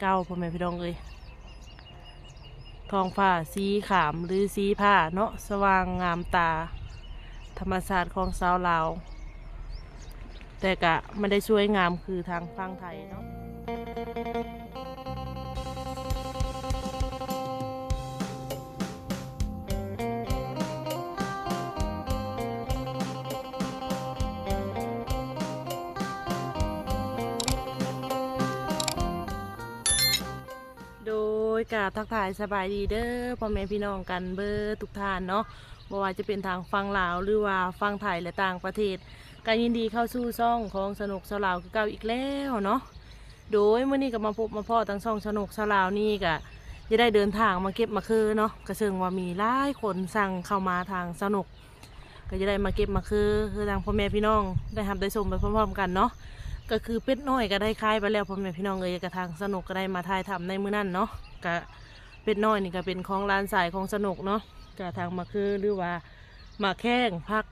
เก้าพ่อแม่พี่น้องเลยทองฟ้าสีขามหรือสีผ้าเนาะสว่างงามตา ธรรมศาสตร์ของสาวลาว แต่กะไม่ได้ช่วยงามคือทางฝั่งไทยเนาะ ยกาทักทายสบายดีเด้อพ่อแม่พี่น้องกันเบอร์ทุกท่านเนาะบ่ว่าจะเป็นทางฟังลาวหรือว่าฟังไทยและต่างประเทศการยินดีเข้าสู่ซ่องของสนุกสลาวคือเก่าอีกแล้วเนาะโดยเมื่อนี้ก็มาพบมาพ่อทั้งซ่องสนุกสลาวนี่ก็จะได้เดินทางมาเก็บมาคือเนาะกระเชิงว่ามีหลายคนสั่งเข้ามาทางสนุก ก็จะได้มาเก็บมาคือ คือทางพ่อแม่พี่น้องได้ทำได้ชมไปพร้อมๆ กันเนาะก็คือเป็ดน้อยก็ได้คลายไปแล้วพ่อแม่พี่น้องเอ้ยกระทางสนุกก็ได้มาถ่ายทำในมื้อนั้นเนาะ ก็เป็ดน้อยนี่ก็เป็นของร้านสายของสนุกเนาะกะทางมาคือหรือว่ามาแข้งพัก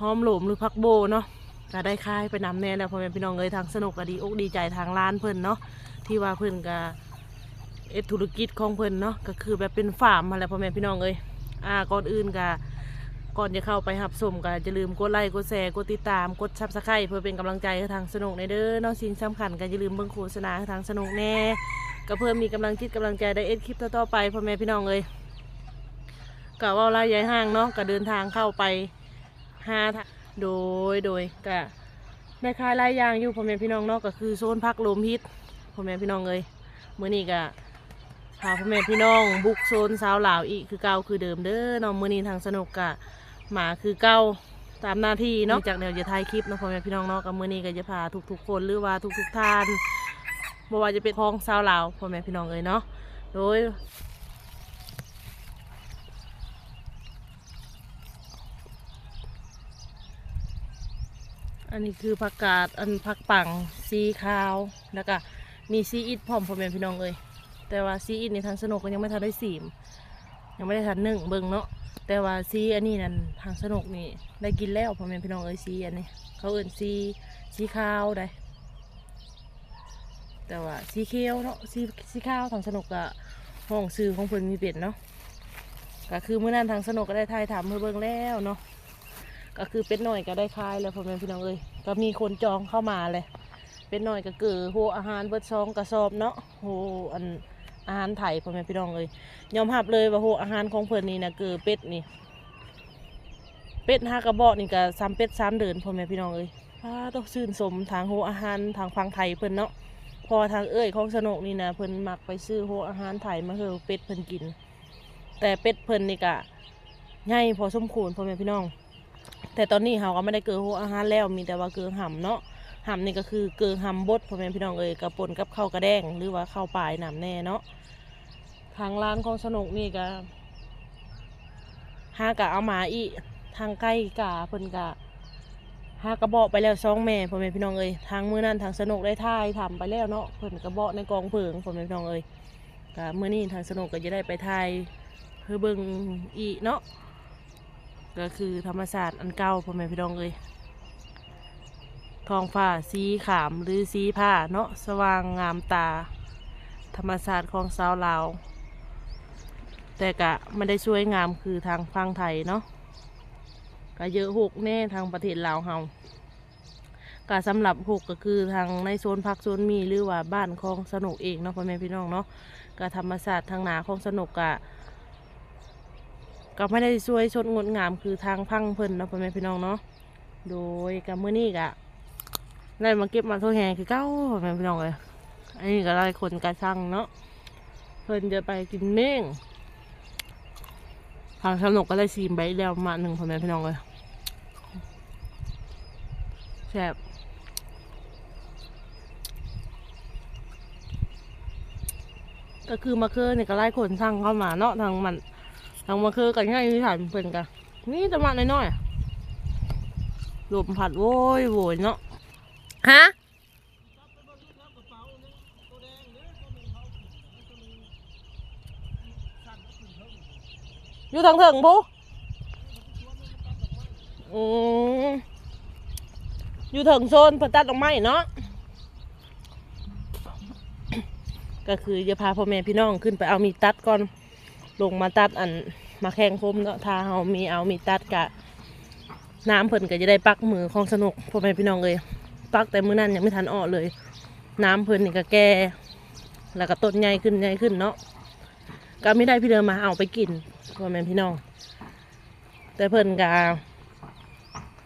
หอมหลมหรือพักโบเนาะก็ได้ค่ายไปนำแน่แล้วพ่อแม่พี่น้องเอ้ยทางสนุกก็ดีอกดีใจทางร้านเพิ่นเนาะที่ว่าเพิ่นก็เอธุรกิจของเพิ่นเนาะก็คือแบบเป็นฟาร์มมาแล้วพ่อแม่พี่น้องเอ้ยอ่าก่อนอื่นก็ก่อนจะเข้าไปหับสมก็จะลืมกดไลค์กดแชร์กดติดตามกดซับสไครต์เพื่อเป็นกำลังใจให้ทางสนุกในเด้อเนอกสิ่งสำคัญก็อย่าลืมเบิ่งโฆษณาให้ทางสนุกแน่ ก็เพิ่มมีกำลังจิตกำลังใจได้เอ็ดคลิปต่อๆไปพ่อแม่พี่น้องเลยก็ว่าลายใหญ่ห้างเนาะก็เดินทางเข้าไปหาทาโดยโดยก็ในคายลายยางอยู่พ่อแม่พี่น้องเนาะก็คือโซนพักลมฮิตพ่อแม่พี่น้องเลยมื้อนี้ก็พาพ่อแม่พี่น้อง บุกโซนสาวหลาวอีกคือเก่าคือเดิมเด้อเนาะมื้อนี้ทางสนุกก็หมาคือเก้าตามหน้าที่เนาะจากเดี๋ยวจะถ่ายคลิปเนาะพ่อแม่พี่น้องเนาะกับมือนี้ก็จะพาทุกๆคนหรือว่าทุกๆท่าน บ่ว่าจะเป็นพ้องสาวลาวพ่อแม่พี่น้องเลยเนาะโดยอันนี้คือผักกาดอันผักปังสีขาวแล้วก็มีซีอิดพร้อมพ่อแม่พี่น้องเลยแต่ว่าซีอิดในทางสนุกก็ยังไม่ทันได้สีม ยังไม่ได้ทันหนึ่งเบิ่งเนาะแต่ว่าซีอันนี้นั่นทางสนุกนี่ได้กินแล้วพ่อแม่พี่น้องเอ้ยซีอันนี้เขาเอิ่นซีซีขาวได้ แต่ว่าซีเขียวเนาะซีซีขาวทางสนุกกะห้องซื้อของเพิ่นมีเป็ดเนาะก็คือเมื่อนั้นทางสนุกก็ได้ทายถามเพื่อเบิ่งแล้วเนาะก็คือเป็ดหน่อยก็ได้คายแล้วพ่อแม่พี่น้องเอ้ยก็มีคนจองเข้ามาเลย เป็ดหน่อยก็เกือโหอาหารเบิดซองกระสอบเนาะโหอันอาหารไทยพ่อแม่พี่น้องเอ้ยยอมรับเลยว่าโหอาหารของเพิ่นนี่นะคือเป็ดนี่เป็ดห้ากระบอกนี่ก็ซ้ำเป็ดซ้ำเดินพ่อแม่พี่น้องเอ้ยป้าต้องชื่นสมทางโหอาหารทางฟังไทยเพิ่นเนาะ พอทางเอ้ยของสนกนี่นะเพิ่นมักไปซื้อโหอาหารไทยมาเฮอเป็ดเพิ่นกิน แต่เป็ดเพิ่นนี่ก็ใหญ่พอสมควรพ่อแม่พี่น้อง แต่ตอนนี้เราก็ไม่ได้เกิดโหอาหารแล้วมีแต่ว่าเกิดห่ำเนาะห่ำนี่ก็คือเกิดห่ำบดพ่อแม่พี่น้องเอ้ยกับปนกับข้าวกระแดงหรือว่าข้าวปลายหนำแน่เนาะทางร้านของสนุกนี่ก็ห้ากะเอามาอีทางใกล้กะเพิ่นกะ หากระบอกไปแล้วสองแม่พ่อแม่พี่น้องเอ้ยทางมือนั้นทางสนุกได้ท่ายทำไปแล้วเนาะเพิ่นกระบอกในกองเพิงพ่อแม่พี่น้องเอ้ยกะมื้อนี้ทางสนุกก็จะได้ไปถ่ายเพื่อเบิ่งอีเนาะก็คือธรรมศาสตร์อันเก่าพ่อแม่พี่น้องเอ้ยทองฟ้าสีขามหรือสีผ้าเนาะสว่างงามตา ธรรมศาสตร์ของสาวลาวแต่กะไม่ได้ช่วยงามคือทางฟังไทยเนาะ ก็เยอะหกแน่ทางประเทศลาวเฮากะสำหรับหกก็คือทางในโซนพักโซนมีหรือว่าบ้านของสนุกเองเนาะพ่อแม่พี่น้องเนาะกะธรรมศาสตร์ทางหนาของสนุกกะก็ไม่ได้ช่วยชดงดงามคือทางพังเพิ่นเนาะพ่อแม่พี่น้องเนาะโดยกะเมื่อนี้กะได้มาเก็บมาทั่วแหงคือเก้าพ่อแม่พี่น้องเลยอันนี้ก็ไล่คนกระช่างเนาะเพิ่นจะไปกินเม่งางสนุกก็ได้ซีมใบแล้วมาหนึ่งพ่อแม่พี่น้องเลยแซ่บก็คือมาคือเนี่ยก็ไล่คนช่งเข้ามาเนาะทางมันทางมาคือกันง่ายที่ถ่ายเพิ่นกันนี่จะมาหน้อยๆลมผัดโว้ยโวยเนาะฮะ อยู่ทางถึงผู้อืมอยู่ถึงโซนเพิ่นตัดดอกไม้เนาะก็คือจะพาพ่อแม่พี่น้องขึ้นไปเอามีตัดก่อนลงมาตัดอันมาแข่งคมเนาะถ้าเฮามีเอามีตัดกะน้ำเพิ่นก็จะได้ปักมือของสนุกพ่อแม่พี่น้องเลย ปักแต่มือนั้นยังไม่ทันออกเลย น้ำเพิ่นนี่ก็แก่แล้วก็ต้นใหญ่ขึ้นใหญ่ขึ้นเนาะ ก็ไม่ได้พี่เดินมาเอาไปกินพ่อแม่พี่น้อง แต่เพิ่นกา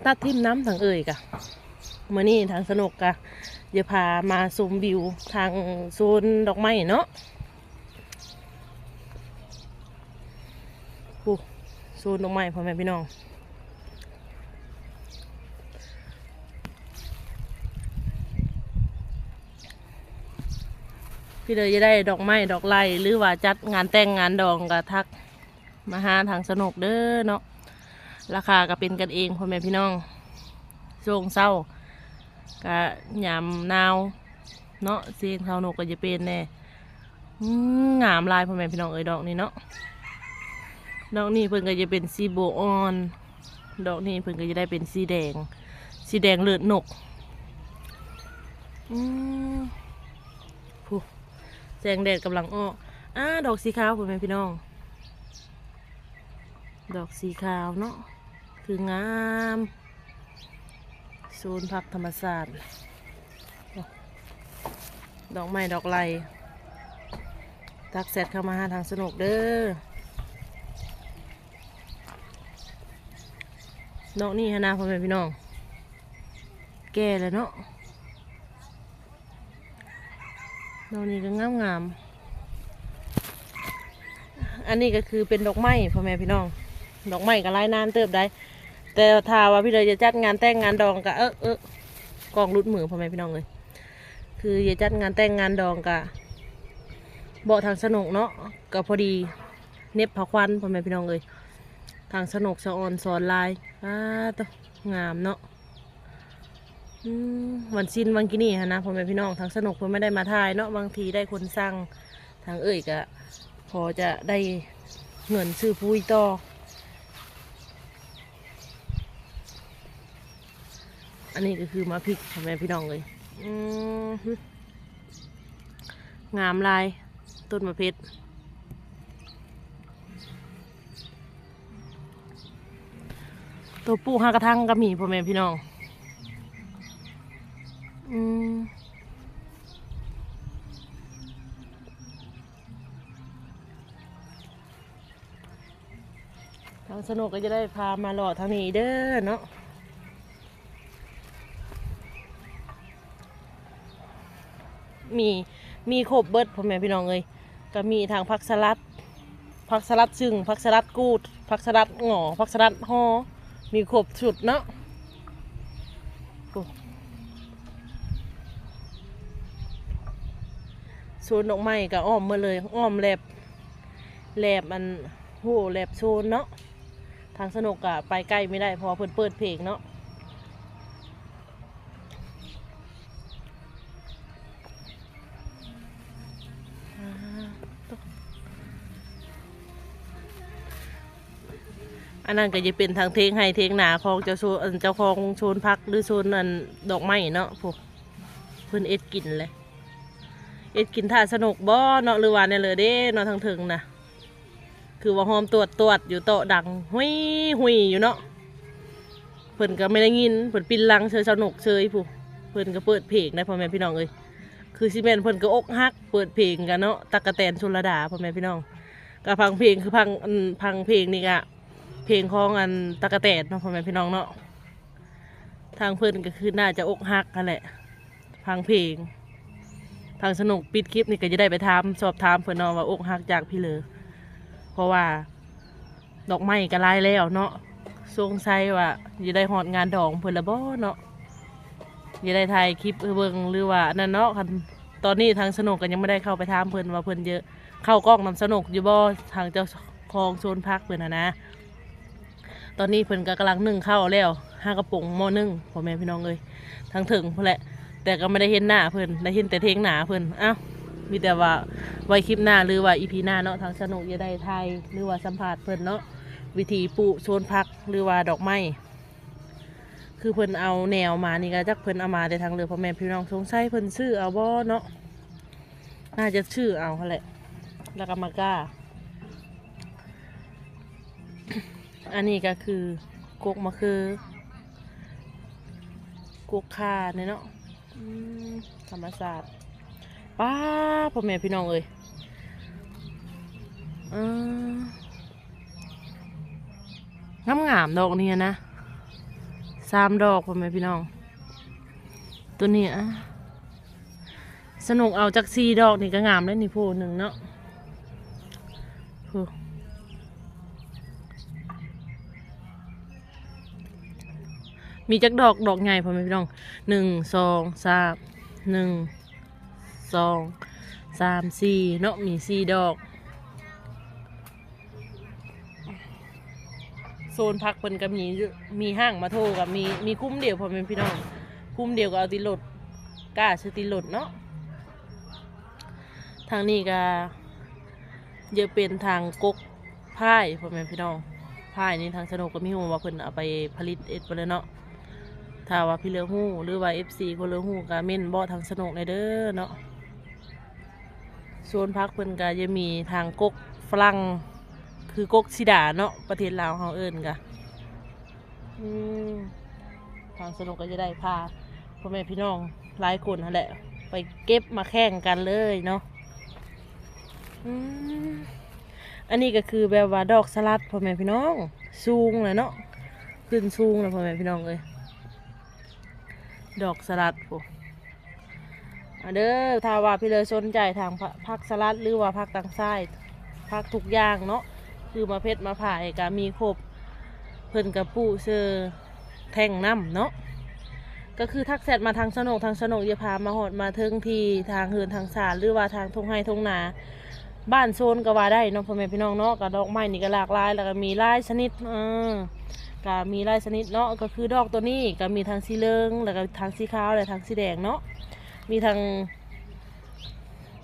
ตัดทิมน้ำทางเอ่ยกะมื่อนี้ทางสนุกกะจะพามาซูมวิวทางโซนดอกไม้เนาะโอ้โซนดอกไม้พ่อแม่พี่น้อง พี่เลยจะได้ดอกไม้ดอกไม้หรือว่าจัดงานแต่งงานดองก็ทักมาหาทางสนุกเด้อเนาะราคาก็เป็นกันเองพ่อแม่พี่น้องช่วงเศร้าก็ยามนาวเนาะเซียนเขานกก็จะเป็นแน่งามลายพ่อแม่พี่น้องเอ้ยดอกนี้เนาะดอกนี้เพิ่นก็จะเป็นสีโบออนดอกนี้เพิ่นก็จะได้เป็นสีแดง สีแดงเลือดนกอืม แสงแดดกำลังออกอ่าดอกสีขาวพ่อแม่พี่น้อง ดอกสีขาวเนาะคืองามโซนพักธรรมศาสตร์ดอกไม้ดอกไลทักแซดเข้ามาหาทางสนุกเด้อดอกนี่ฮะนะพ่อแม่พี่น้อง แก่แล้วเนาะ ดอกนี้ก็งามงามอันนี้ก็คือเป็นดอกไม้พ่อแม่พี่น้อง ดอกไม้ก็ไล่นานเติบได้ แต่ถ้าว่าพี่เลยจะจัดงานแต่งงานดองก็เออเออกองรุดมือพ่อแม่พี่น้องเลยคือจะจัดงานแต่งงานดองกะเบาทางสนุกเนาะก็พอดีเน็บผักควันพ่อแม่พี่น้องเลยทางสนุกสะออนสอนลายอ้าตัวงามเนาะ อืมวันซินวันกินี่ฮะนะพ่อแม่พี่น้องทางสนุกเพิ่นไม่ได้มาถ่ายเนาะบางทีได้คนสั่งทางเอ่ยก็พอจะได้เงินซื้อปุ้ยต่ออันนี้ก็คือมาพริกพ่อแม่พี่น้องเลยอืมงามลายต้นมะเพชรตัวปูหากระทั่งก็มีพ่อแม่พี่น้องางสนุกก็จะได้พามาหล่อทางนี้เด้อเนาะมีมีครบเบิดพ่อแม่พี่น้องเลยก็มีทางผักสลัดผักสลัดซึ่งผักสลัดกูดผักสลัดหงอผักสลัดฮอมีครบชุดเนาะโซนดอกไม้ก็อ้อมมาเลยอ้อมแลบแลบมันโหแลบโซนเนาะางสนุกอะไปใกล้ไม่ได้เพอเพิ่นเปิดเพลงเนาะอันนั้นก็จะเป็นทางเทงให้เทงหนาของเจ้าโซนเจ้าของโซนพักหรือโซนอันดอกไม้เนาะพวกเพิ่อนเอ็ดกินเลย เอ็ดกินท่าสนุกบ่เนาะหรือว่าเนี่ยเลยเด้เนาะทางถึงนะ คือว่าหอมตรวจตรวจอยู่โต๊ะดังหุยหุยอยู่เนาะเพิ่นก็ไม่ได้ยินเพิ่นปินลังเชยสนุกเชยผู้เพิ่นก็เปิดเพลงได้พ่อแม่พี่น้องเอ้ยคือซีเมนเพิ่นก็อกหัก เปิดเพลงกันเนาะตะกะแตนชลดาพ่อแม่พี่น้องก็พังเพลงคือพังพังเพลงนี่กะเพลงของอันตะกะแตนเนาะพ่อแม่พี่น้องเนาะทางเพิ่นก็คือน่าจะอกหักกันแหละพังเพลงทางสนุกปิดคลิปนี่ก็จะได้ไปถามสอบถามเพื่อนนาะว่าอกหักจากพี่เลย เพราะว่า ดอกไม้ก็ลายแล้วเนาะสงสัยว่าจะได้หอดงานดองเพื่อนละบ่เนาะจะได้ถ่ายคลิปเบิ่งหรือว่านั่นเนาะคันตอนนี้ทางสนุกก็ยังไม่ได้เข้าไปถามเพื่อนว่าเพื่อนเยอะเข้ากล้องนำสนุกอยู่บ่ทางเจ้าของโซนพักเพื่อนนะนะ ตอนนี้เพื่อนก็กำลังนึ่งข้าวแล้วห้ากระปุกหม้อนึ่งพ่อแม่พี่น้องเลยทางถึงเพุ่อนแหละแต่ก็ไม่ได้เห็นหน้าเพิ่อนได้เห็นแต่เทงหนาเพิ่อนอ้าว มีแต่ว่าไว้คลิปหน้าหรือว่าอีพีหน้าเนาะทางสนุกจะได้ไทยหรือว่าสัมภาษณ์เพิ่นเนาะวิธีปลูกโซนพักหรือว่าดอกไม้คือเพิ่นเอาแนวมานี่ก็จักเพิ่นเอามาแต่ทางเรือพ่อแม่พี่น้องสงสัยเพิ่นซื้อเอาบ่เนาะน่าจะชื่อเอาแหละแล้วก็มาก้าอันนี้ก็คือกกมะคือกกคาเนี่ยเนาะธรรมศาสตร์ ป้าพ่อแม่พี่น้องเอ้ยงามงามดอกนี้นะสามดอกพ่อแม่พี่น้อง ตัวนี้อะสนุกเอาจากซีดอกนี่ก็งามเลยนี่พูหนึ่งเนาะพูมีจักดอกดอกใหญ่พ่อแม่พี่น้องหนึ่งสองสามหนึ่ง สองสามสี่เนาะมีสี่ดอกโซนพักเพิ่นก็มีมีห้างมาโทรกับมีมีคุ้มเดียวพ่อแม่พี่น้องคุ้มเดียวก็เอาติดรถกล้าซื้อติดรถเนาะทางนี้ก็จะเป็นทางกกพ่ายพ่อแม่พี่น้องพ่ายนี่ทางสนุกก็มีหูว่าเพิ่นเอาไปผลิตเอ็ดไปเลยเนาะถ้าว่าพี่เลือหู้หรือว่า FC คนเลือหู้ก็เม่นบ่ทางสนุกในเด้อเนาะ โซนพักเพิ่นก็จะมีทางกกฝรั่งคือกกสิดาเนาะประเทศลาวเฮาเอิ้นก็ทางสนุกก็จะได้พาพ่อแม่พี่น้องหลายคนนั่นแหละ ไปเก็บมาแข่งกันเลยเนาะอันนี้ก็คือแบบว่าดอกสลัดพ่อแม่พี่น้องสูงเลยเนาะขึ้นสูงเลยพ่อแม่พี่น้องเลยดอกสลัดพวกอะ เด้อถ้าว่าพี่เลยสนใจทางพักสลัดหรือว่าพักต่างไส้พักทุกอย่างเนาะคือมาเพชรมาผ่ายก็มีครบเพิ่นกับปูเซอร์แทงน้ำเนาะก็คือทักแซดมาทางสนกทางสนกอย่าพามาหอดมาเทิงทีทางเฮือนทางสารหรือว่าทางทงไห้ทงนา บ้านโซนก็ว่าได้เนาะพ่อแม่พี่น้องเนาะกับดอกไม้นี่ก็หลากหลายแล้วก็มีลายชนิดเออก็มีลายชนิดเนาะก็คือดอกตัวนี้ก็มีทางสีเหลืองแล้วก็ทางสีขาวและทางสีแดงเนาะ มีทาง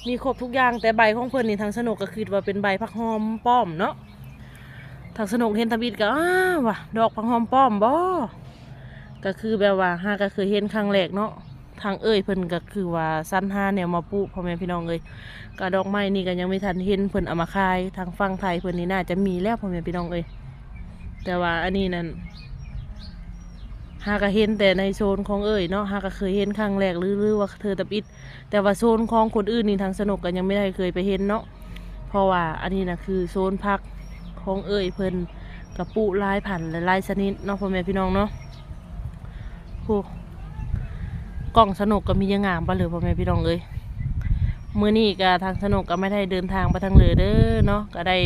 มีครบทุกอย่างแต่ใบของเพิ่นนี่ทางสนุกก็คือว่าเป็นใบผักหอมป้อมเนาะทางสนุกเห็นทบิดก็อ้าวว่ะดอกผักหอมป้อมบ่ก็คือแบบว่าหาก็เคยเห็นครั้งแรกเนาะทางเอ้ยเพิ่นก็คือว่าสั้นหาแนวมาปลูกพ่อแม่พี่น้องเอ้ยก็ดอกไม้นี่ก็ยังไม่ทันเห็นเพิ่นเอามาขาย ทางฝั่งไทยเพิ่นนี่น่าจะมีแล้วพ่อแม่พี่น้องเอ้ยแต่ว่าอันนี้นั่น หาก็เห็นแต่ในโซนของเอ้ยเนาะหาก็เคยเห็นครั้งแรกหรือว่าเธอตะบิด แต่ว่าโซนของคนอื่นนี่ทางสนุกก็ยังไม่ได้เคยไปเห็นเนาะเพราะว่าอันนี้นะคือโซนพักของเอ่ยเพิ่นกระปุลายผันและลายชนิดเนาะพ่อแม่พี่น้องเนาะโอ้กล่องสนุกก็มียังงามปะเลยพ่อแม่พี่น้องเอ้ยมื้อนี้ก็ทางสนุกก็ไม่ได้เดินทางไปทางเลยเด้อเนาะก็ได้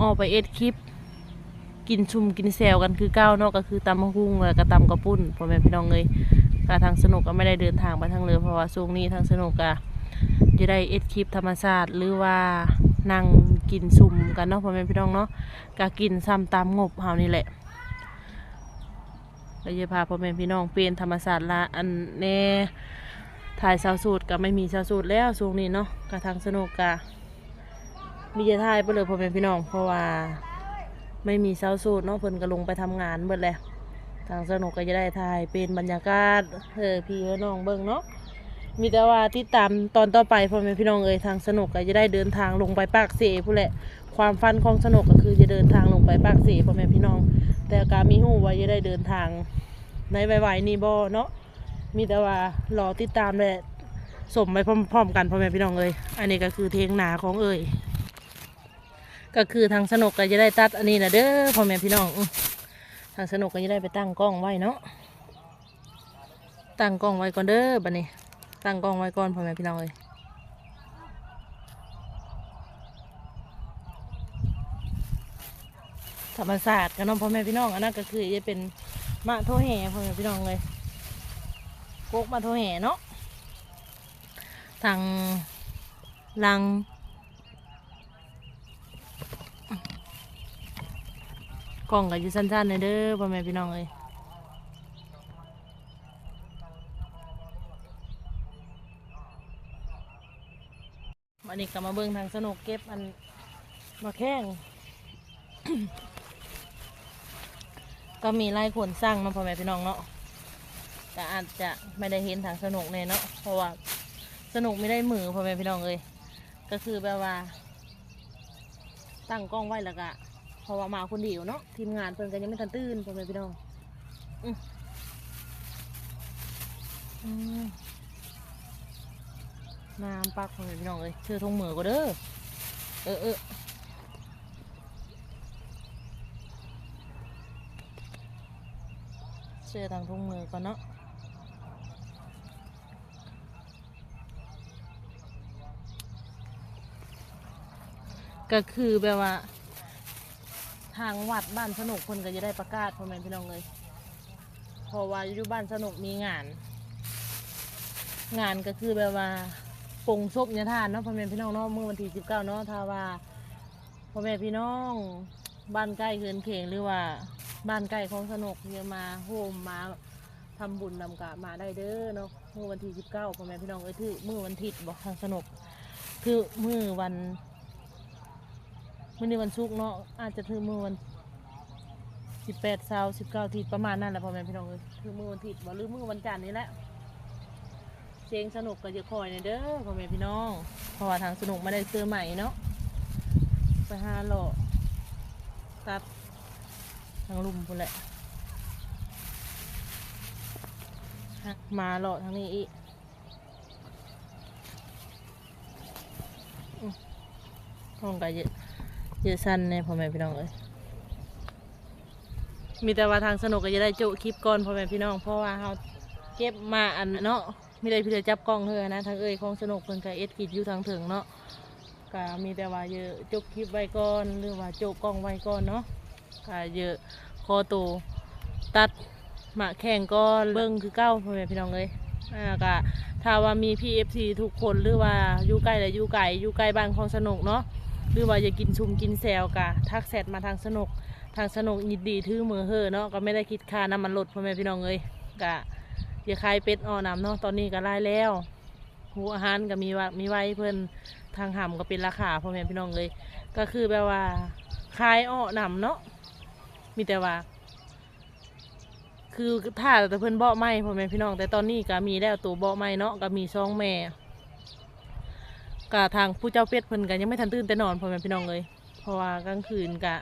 ออกไปเอ็ดคลิป กินชุมกินแซวกันคือเก้าเนาะก็คือตำมะฮุ่งแล้วก็ตำกระปุ้นพ่อแม่พี่น้องเอ้ยก็ทางสนุกก็ไม่ได้เดินทางไปทางเลยเพราะว่าช่วงนี้ทางสนุกก็จะได้เอ็ดคลิปธรรมชาติหรือว่านั่งกินซุ่มกันเนาะพ่อแม่พี่น้องเนาะก็กินซ้ำตามงบเฮานี่แหละแล้วจะพาพ่อแม่พี่น้องเปลี่ยนธรรมศาสตร์ละอันแน่ถ่ายสาวสูตรก็ไม่มีสาวสูตรแล้วช่วงนี้เนาะกระทางสนุกกะมีจะถ่ายไปเลยพ่อแม่พี่น้องเพราะว่า ไม่มีสาสูตรเนาะเพิ่นก็ลงไปทำงานเบิดแหล้วทางสนุกก็จะได้ถ่ายเป็นบรรยากาศเออพี่เออน้องเบิ่งเนาะมีแต่ว่าติดตามตอนต่อไปพ่อแม่พี่น้องเอ้ยทางสนุกก็จะได้เดินทางลงไปปากเสผู้แหละ ความฝันของสนุกก็คือจะเดินทางลงไปปากเสพ่อแม่พี่น้อง แต่การมีหูว่าจะได้เดินทางในไวๆนี่บ่เนาะมีแต่ว่ารอติดตามและสมไปพร้อมๆกันพ่อแม่พี่น้องเลยอันนี้ก็คือเทียงนาของเอ่ย ก็คือทางสนุกก็จะได้ตัดอันนี้นะเด้อพ่อแม่พี่น้องทางสนุกก็จะได้ไปตั้งกล้องไว้เนาะตั้งกล้องไว้ก่อนเด้อบัดนี้ ตั้งกล้องไว้ก่อนพ่อแม่พี่น้องเลยธรรมศาสตร์กับน้องพ่อแม่พี่น้องอันนั้นก็คือจะเป็นมะโทแห่พ่อแม่พี่น้องเลยโกกมะโทแห่เนาะทางลัง กล่องก็อยู่สั้นๆเลยเด้อพ่อแม่พี่น้องเลยวันนี้ก็มาเบิ่งทางสนุกเก็บอันมาแข้ง ก็มีไล่คนสร้างเนาพ่อแม่พี่น้องเนาะแต่อาจจะไม่ได้เห็นทางสนุกเลยเนาะเพราะว่าสนุกไม่ได้มือพ่อแม่พี่น้องเลยก็คือแบบว่า ตั้งกล้องไว้แล้วก็ ราะว่ามาคนเดียวเนาะทีมงานเพิ่นก็ยังไม่ทันตื่นพ่อแม่พี่น้องอืมอืมน้ำปักพ่อแม่พี่น้องเอ้ยเชื่อทงเหมือก็เด้อเออเออเชื่อทางทงมือก่อนเนาะก็คือแบบว่า ทางวัดบ้านสนุกคนก็จะได้ประกาศพ่อแม่พี่น้องเลยเพราะว่าอยู่บ้านสนุกมีงาน งานก็คือแบบว่าปงศพเนี่ยทานเนาะพ่อแม่พี่น้องเนาะเมื่อวันที่สิบเก้าเนาะถ้าว่าพ่อแม่พี่น้องบ้านใกล้เกินเข่งหรือว่าบ้านใกล้ของสนุกเนี่ยมาโฮมมาทำบุญนำกะมาได้เด้อเนาะเมื่อวันที่สิบเก้าพ่อแม่พี่น้องเอ้ยถือมื่อวันทิศบอกทางสนุกคือมื่อวัน มื่อในวันศุกร์เนาะอาจจะถือมือวันสิบแปดเสาสิบเก้าทีประมาณนั้นแหละพ่อแม่พี่น้องเลยถือมือวันทิศบ่หรือมือวันจันทร์นี่แหละเสียงสนุกก็จะคอยในอยเด้อพ่อแม่พี่น้องเพราะว่าทางสนุกไม่ได้ซื้อใหม่เนาะไปหาหล่อตัดทางลุมพุ่นแหละมาหล่อทางนี้อีกห้องก็เยอะ เยอะสั้นเนี่ยพ่อแม่พี่น้องเอ้ยมีแต่ว่าทางสนุกก็จะได้จะคลิปก่อนพ่อแม่พี่น้อง เพราะว่าเขาเก็บมาอันเนาะมีได้พี่จะจับกล้องเธอนะทางเอ้ยของสนุกเพิ่นก็เอ็ดกิจอยู่ทางถึงเนาะก็มีแต่ว่าเยอะจบคลิปไว้ก่อนหรือว่าโจะกล้องไว้ก่อนเนาะก็เยอะคอโตตัดหมาแข่งก่อนเบิ้งคือเก้าพ่อแม่พี่น้องเอ้ยอ่าก็ถ้าว่ามีพี่เอฟซีทุกคนหรือว่าอยู่ใกล้หรืออยู่ไกลอยู่ใกล้บ้านของสนุกเนาะ หรือว่าจะกินชุมกินแซวกะทักแซดมาทางสนุกทางสนุกยินดีถือมือเฮอเนาะก็ไม่ได้คิดค่าน้ำมันลดพ่อแม่พี่น้องเลยกะอย่าขายเป็ดอ่อนำเนาะตอนนี้ก็ไล่แล้วหูอาหารก็มีว่ามีไว้เพื่อนทางห่ำก็เป็นราคาพ่อแม่พี่น้องเลย ก็คือแบบว่าขายอ้อนำเนาะมีแต่ว่า คือถ้าแต่เพื่อนเบาะไม่พ่อแม่พี่น้อง แต่ตอนนี้ก็มีแล้วตัวเบาะไม่เนาะก็มีซองแม่ กะทางผู้เจ้าเป็ดเพิ่นกันยังไม่ทันตื่นแต่นอนพ่อแม่พี่น้องเลยเพราะว่ากลางคืนกะ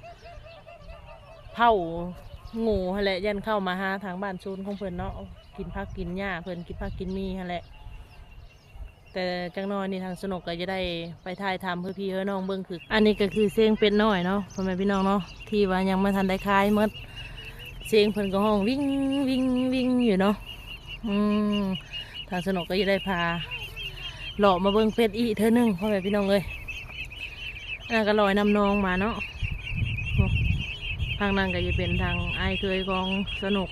เผางูหั่นแหละยันเข้ามาหาทางบ้านซูนของเพิ่นเนาะกินผักกินหญ้าเพิ่นกินผักกินมีหั่นแหละ แต่จังน้อยนี่ทางสนุกก็จะได้ไปถ่ายทำเพื่อพี่เพื่อน้องเบิ่งคืออันนี้ก็คือเสียงเป็ดน้อยเนาะพ่อแม่พี่น้องเนาะที่ว่ายังไม่ทันได้คลายหมดเสียงเพิ่นก็ห้องวิ่งวิ่งวิ่งอยู่เนาะอืมทางสนุกก็จะได้พา หล่อมาเบิ่งเป็ดอีเธอหนึ่งพ่อแม่พี่น้องเลยนนั้นก็ลอยนำนองมาเนาะทางนั้นก็จะเป็นทางไอเคยของสนุก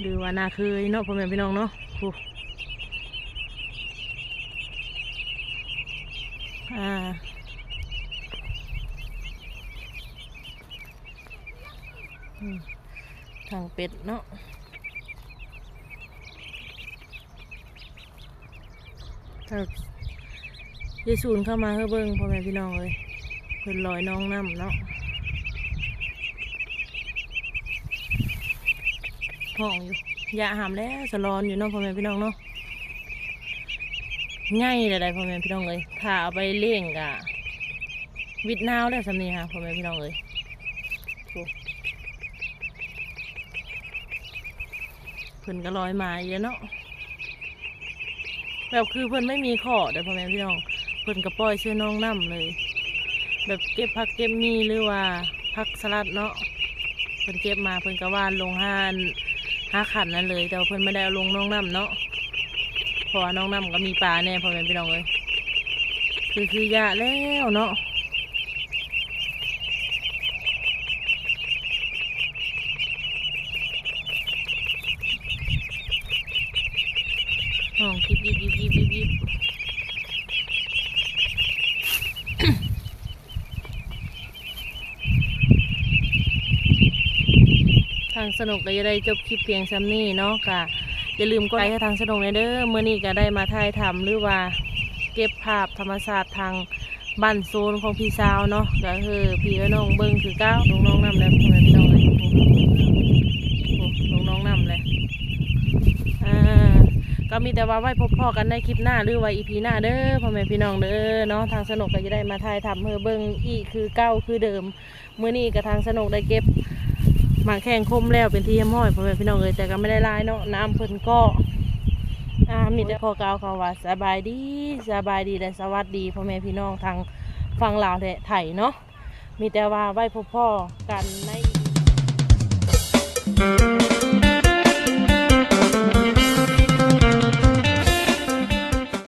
หรือว่านาเคยเนาะพ่อแม่พี่น้องเนาะอ่าทางเป็ดเนาะ ถ้าเยซูนเข้ามาเพื่อเบิ้งพ่อแม่พี่น้องเลยเพิ่นลอยน้องน้ำเนาะห้องอยู่อย่าหามแล้วสลอนอยู่เนาะพ่อแม่พี่น้องเนาะง่ายเลยพ่อแม่พี่น้องเลยถ้าเอาไปเลี้ยงกะวิดนาวแล้สำนีค่ะพ่อแม่พี่น้องเลยเพิ่นก็ลอยมาเยอะเนาะ แบบคือเพิ่นไม่มีขอเด้อพ่อแม่พี่น้องเพิ่นก็ปล่อยเชื่อน้องน้ำเลย แบบเก็บผักเก็บมีหรือว่าผักสลัดเนาะเพิ่นเก็บมาเพิ่นก็ว่านลงห้านห้าขันนั่นเลย แต่เพิ่นไม่ได้เอาลงน้องน้ำเนาะเพราะว่าน้องน้ำก็มีปลาแน่พ่อแม่พี่น้องเลยคือคือยาแล้วเนาะ ห้องยิบยิบยิบยิบยิบยิบทางสนุกก็จะได้จบคลิปเพียงซ้ำนี้เนาะก็อย่าลืมกดไลค์ให้ทางสนุกในเด้อเมื่อนี้ก็ได้มาถ่ายทำหรือว่าเก็บภาพธรรมศาสตร์ทางบ้านโซนของพี่สาวเนาะก็คือพี่กับน้องเบิ้งคือเก้าน้องน้องๆนำแล้วพ่อแม่พี่น้องเลยโอ้โหน้องน้องๆนำเลยอ่า ก็มีแต่ว่าไว้พบพ่อกันในคลิปหน้าหรือว่าอีพีหน้าเด้อพ่อแม่พี่น้องเด้อเนาะทางสนุกก็จะได้มาถ่ายทำเพื่อเบิ่งอีกคือเก้าคือเดิมมื้อนี้กับทางสนุกได้เก็บหมากแข่งคมแล้วเป็นที่เยี่ยมห้อยพ่อแม่พี่น้องเลยแต่ก็ไม่ได้ลายเนาะน้ำเพิ่นก็อ่ามีแต่พอกาวเขาว่าสบายดีสบายดีและสวัสดีพ่อแม่พี่น้องทางฝั่งลาวและไทยเนาะมีแต่ว่าไว้พบพ่อกันใน